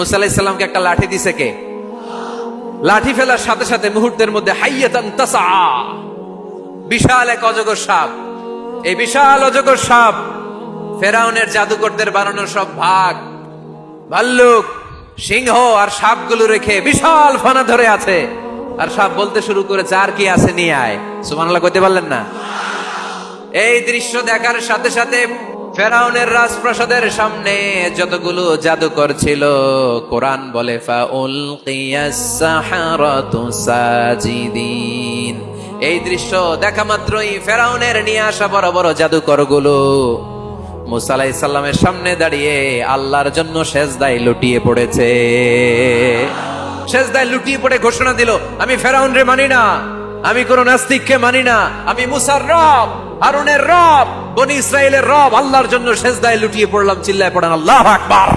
মুসা আলাহিসাল্লামকে একটা লাঠি দিছে কে? লাঠি ফেলার সাথে সাথে মুহূর্তের মধ্যে হাইয়াতান তাসা বিশাল এক অজগর সাপ। এই বিশাল অজগর সাপ ফেরাউনের জাদুকরদের বানানোর সব ভাগ। ভাল্লুক, সিংহ আর সাপগুলো রেখে বিশাল ফানা ধরে আছে। আর সাপ বলতে শুরু করে, যার কি আছে নিয়ে আয়। সুমানাল্লাহ কইতে পারলেন না? এই দৃশ্য দেখার সাথে সাথে ফেরাউনের রাজপ্রাসাদের সামনে যতগুলো জাদুকর ছিল, কোরআন বলে এই দৃশ্য দেখা মাত্রই ফেরাউনের নিয়ে আসা বড় বড় জাদুকরগুলো মুসা আলাইহিস সালামের সামনে দাঁড়িয়ে আল্লাহর জন্য সেজদায় লুটিয়ে পড়েছে। সেজদায় লুটিয়ে পড়ে ঘোষণা দিল, আমি ফেরাউন রে মানি না, আমি কোন নাস্তিককে মানি না, আমি মুসার রব, হারুনের রব। বনি ইসরায়েলের রব আল্লাহর জন্য শেষদায় লুটিয়ে পড়লাম চিল্লায় পড়েন আল্লাহ আকবার।